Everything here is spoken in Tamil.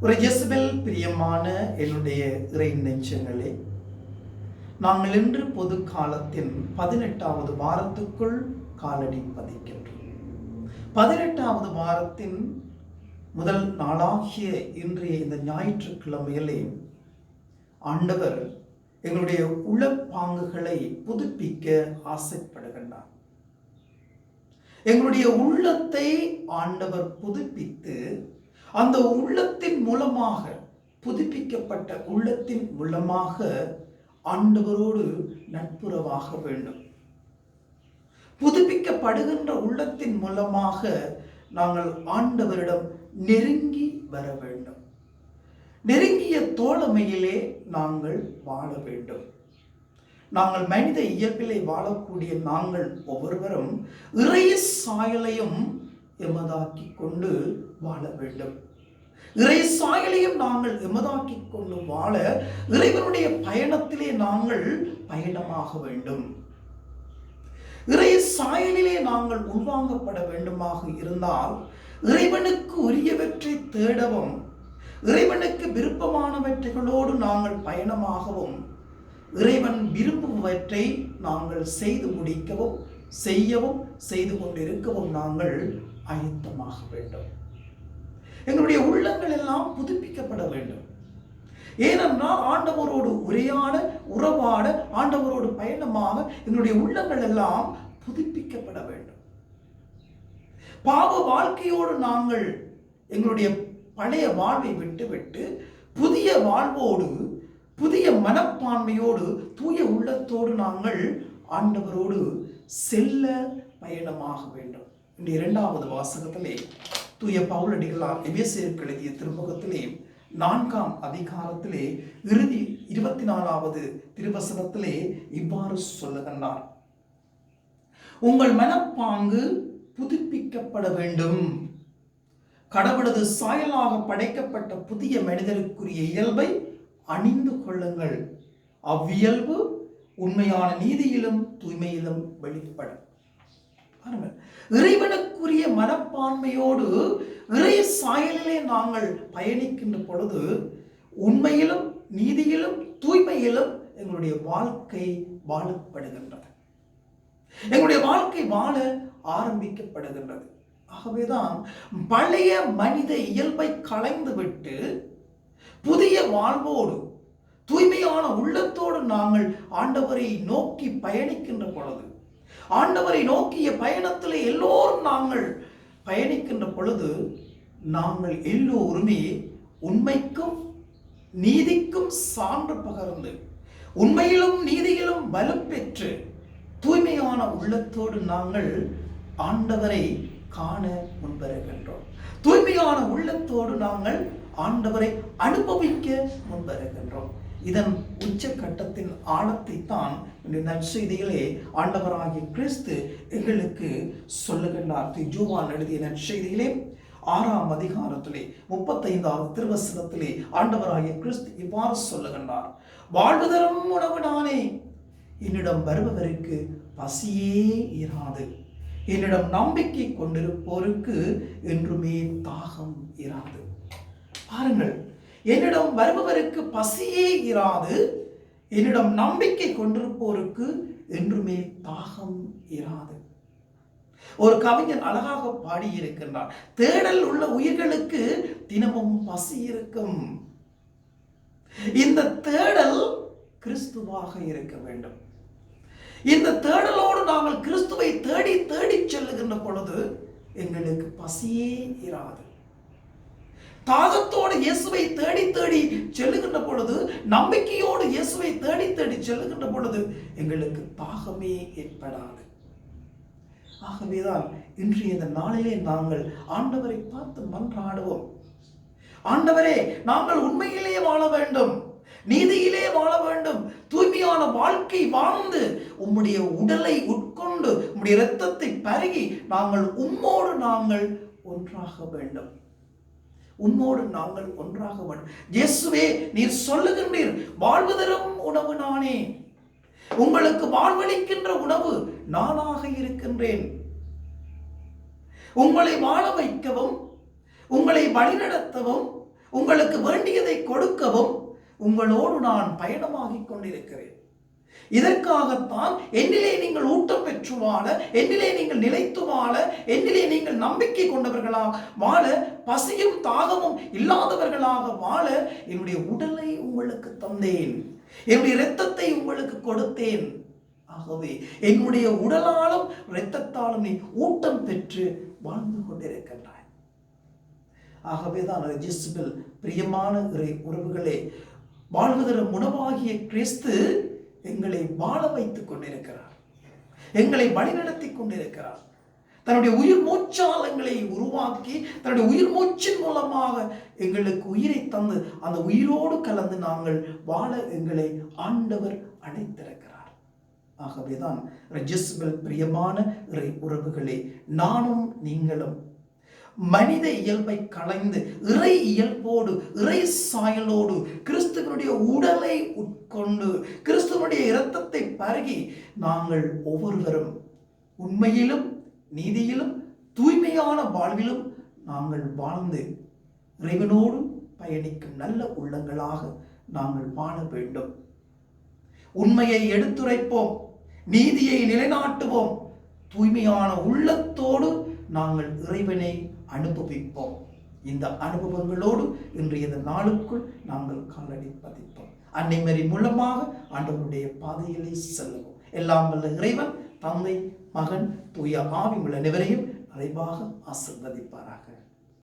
ஒரு ஜெசபெல் பிரியமான என்னுடைய இறை நெஞ்சங்களே நாங்கள் இன்று பொது காலத்தின் பதினெட்டாவது வாரத்துக்குள் காலடி பதிக்கின்றோம். பதினெட்டாவது வாரத்தின் முதல் நாளாகிய இன்றைய இந்த ஞாயிற்றுக்கிழமையிலே ஆண்டவர் எங்களுடைய உளப்பாங்குகளை புதுப்பிக்க ஆசைப்படுகின்றார். எங்களுடைய உள்ளத்தை ஆண்டவர் புதுப்பித்து அந்த உள்ளத்தின் மூலமாக புதுப்பிக்கப்பட்ட உள்ளத்தின் மூலமாக ஆண்டவரோடு நட்புறவாக வேண்டும். புதுப்பிக்கப்படுகின்ற உள்ளத்தின் மூலமாக நாங்கள் ஆண்டவரிடம் நெருங்கி வர வேண்டும். நெருங்கிய தோழமையிலே நாங்கள் வாழ வேண்டும். நாங்கள் மனித இயற்பிலை வாழக்கூடிய நாங்கள் ஒவ்வொருவரும் இறை சாயலையும் எமதாக்கி கொண்டு வாழ வேண்டும். இறை சாயலையும் நாங்கள் எமதாக்கி கொண்டு வாழ இறைவனுடைய பயணத்திலே நாங்கள் பயணமாக வேண்டும். இறை சாயலிலே நாங்கள் உள்வாங்கப்பட வேண்டுமாக இருந்தால் இறைவனுக்கு உரியவற்றை தேடவும் இறைவனுக்கு விருப்பமானவற்றைகளோடு நாங்கள் பயணமாகவும் இறைவன் விரும்புவற்றை நாங்கள் செய்து முடிக்கவும் செய்யவும் செய்து கொண்டிருக்கவும் நாங்கள் ஆயத்தமாக வேண்டும். எங்களுடைய உள்ளங்கள் எல்லாம் புதுப்பிக்கப்பட வேண்டும். ஏனென்றால் ஆண்டவரோடு உரையாட உறவாட ஆண்டவரோடு பயணமாக எங்களுடைய உள்ளங்கள் எல்லாம் புதுப்பிக்கப்பட வேண்டும். பாவ வாழ்க்கையோடு நாங்கள் எங்களுடைய பழைய வாழ்வை விட்டுவிட்டு புதிய வாழ்வோடு புதிய மனப்பான்மையோடு தூய உள்ளத்தோடு நாங்கள் ஆண்டவரோடு செல்ல பயணமாக வேண்டும். இந்த இரண்டாவது வாசகத்திலே தூய பவுலடிகளார் எபேசியருக்கு எழுதிய திருமுகத்திலே நான்காம் அதிகாரத்திலே இறுதி இருபத்தி நாலாவது திருவசனத்திலே இவ்வாறு சொல்லுகின்றார் உங்கள் மனப்பாங்கு புதுப்பிக்கப்பட வேண்டும். கடவுளது சாயலாக படைக்கப்பட்ட புதிய மனிதருக்குரிய இயல்பை அணிந்து கொள்ளுங்கள். அவ்வியல்பு உண்மையான நீதியிலும் தூய்மையிலும் வெளிப்படும். பாருங்கள் இறைவனுக்குரிய மனப்பான்மையோடு இறை சாயலிலே நாங்கள் பயணிக்கின்ற பொழுது உண்மையிலும் நீதியிலும் தூய்மையிலும் எங்களுடைய வாழ்க்கை வாழப்படுகின்றது. எங்களுடைய வாழ்க்கை வாழ ஆரம்பிக்கப்படுகின்றது. ஆகவேதான் பழைய மனித இயல்பை களைந்துவிட்டு புதிய வாழ்வோடு தூய்மையான உள்ளத்தோடு நாங்கள் ஆண்டவரை நோக்கி பயணிக்கின்ற பொழுது ஆண்டவரை நோக்கிய பயணத்தில் எல்லோரும் நாங்கள் பயணிக்கின்ற பொழுது நாங்கள் எல்லோருமே உண்மைக்கும் நீதிக்கும் சான்று பகர்ந்து உண்மையிலும் நீதியிலும் வலுப்பெற்று தூய்மையான உள்ளத்தோடு நாங்கள் ஆண்டவரை காண முன்வருகின்றோம். தூய்மையான உள்ளத்தோடு நாங்கள் ஆண்டவரை அனுபவிக்க முன்வருகின்றோம். இதன் உச்சக்கட்டத்தின் ஆழத்தை தான் இந்த நற்செய்திகளே ஆண்டவராகிய கிறிஸ்து எங்களுக்கு சொல்லுகின்றார். திரு எழுதிய நற்செய்தியிலே ஆறாம் அதிகாரத்திலே முப்பத்தைந்தாவது திருவசனத்திலே ஆண்டவராகிய கிறிஸ்து இவ்வாறு சொல்லுகின்றார். வாழ்வு தரும் உணவு நானே என்னிடம் வருபவருக்கு பசியே இராது. என்னிடம் நம்பிக்கை கொண்டிருப்போருக்கு என்றுமே தாகம் இராது. பாருங்கள் என்னிடம் வருபவருக்கு பசியே இராது. என்னிடம் நம்பிக்கை கொண்டிருப்போருக்கு என்றுமே தாகம் இராது. ஒரு கவிஞன் அழகாக பாடியிருக்கின்றார் தேடல் உள்ள உயிர்களுக்கு தினமும் பசி இருக்கும். இந்த தேடல் கிறிஸ்துவாக இருக்க வேண்டும். இந்த தேடலோடு நாங்கள் கிறிஸ்துவை தேடி தேடி செல்லுகின்ற பொழுது எங்களுக்கு பசியே இராது. தாகத்தோடு இயேசுவை தேடி தேடி செல்லுகின்ற பொழுது நம்பிக்கையோடு இயேசுவை தேடி தேடி செல்லுகின்ற பொழுது எங்களுக்கு தாகமே ஏற்படாது. ஆகவேதான் இன்றைய இந்த நாளிலே நாங்கள் ஆண்டவரை பார்த்து மன்றாடுவோம். ஆண்டவரே நாங்கள் உண்மையிலே வாழ வேண்டும் நீதியிலே வாழ வேண்டும் தூய்மையான வாழ்க்கை வாழ்ந்து உம்முடைய உடலை உட்கொண்டு உம்முடைய இரத்தத்தை பருகி நாங்கள் உம்மோடு நாங்கள் ஒன்றாக வேண்டும். உம்மோடு நாங்கள் ஒன்றாக வேண்டும் இயேசுவே நீர் சொல்லுகின்றீர் வாழ்வு தரும் உணவு நானே. உங்களுக்கு வாழ்வளிக்கின்ற உணவு நானாக இருக்கின்றேன். உங்களை வாழ வைக்கவும் உங்களை வழிநடத்தவும் உங்களுக்கு வேண்டியதை கொடுக்கவும் உங்களோடு நான் பயணமாகிக் கொண்டிருக்கிறேன். இதற்காகத்தான் என்னிலே நீங்கள் ஊட்டம் பெற்று வாழ என்னிலே நீங்கள் நிலைத்து வாழ என்னிலே நீங்கள் நம்பிக்கை கொண்டவர்களாக வாழ பசியும் தாகமும் இல்லாதவர்களாக வாழ என்னுடைய உடலை உங்களுக்கு தந்தேன். என்னுடைய இரத்தத்தை உங்களுக்கு கொடுத்தேன். ஆகவே என்னுடைய உடலாலும் இரத்தத்தாலும் நீ ஊட்டம் பெற்று வாழ்ந்து கொண்டிருக்கின்றாய். ஆகவேதான் ஜிஸ்பில் பிரியமான உறவுகளே வாழ்வதற்கு உணவாகிய கிறிஸ்து எங்களை வாழ வைத்துக் கொண்டிருக்கிறார். எங்களை வழிநடத்தி கொண்டிருக்கிறார். தன்னுடைய உயிர் மூச்சாலங்களை உருவாக்கி தன்னுடைய உயிர் மூச்சின் மூலமாக எங்களுக்கு உயிரை தந்து அந்த உயிரோடு கலந்து நாங்கள் வாழ எங்களை ஆண்டவர் அழைத்திருக்கிறார் ஆகவேதான் ரஜிஸ்பல் பிரியமான இறை உறவுகளே நானும் நீங்களும் மனித இயல்பை களைந்து இறை இயல்போடு இறை சாயலோடு கிறிஸ்துவனுடைய உடலை உட்கொண்டு கிறிஸ்துவனுடைய இரத்தத்தை பருகி நாங்கள் ஒவ்வொருவரும் உண்மையிலும் நீதியிலும் தூய்மையான வாழ்விலும் நாங்கள் வாழ்ந்து இறைவனோடு பயணிக்கும் நல்ல உள்ளங்களாக நாங்கள் வாழ வேண்டும். உண்மையை எடுத்துரைப்போம் நீதியை நிலைநாட்டுவோம் தூய்மையான உள்ளத்தோடு நாங்கள் இறைவனை அனுபவிப்போம். இந்த அனுபவங்களோடு இன்றைய நாளுக்குள் நாங்கள் காலடி பதிப்போம். அன்னைமரி மூலமாக ஆண்டவருடைய பாதையிலே செல்லுவோம் எல்லாம் வல்ல இறைவன் தந்தை மகன் தூய ஆவி உள்ள அனைவரையும் நிறைவாக ஆசிர்வதிப்பாராக.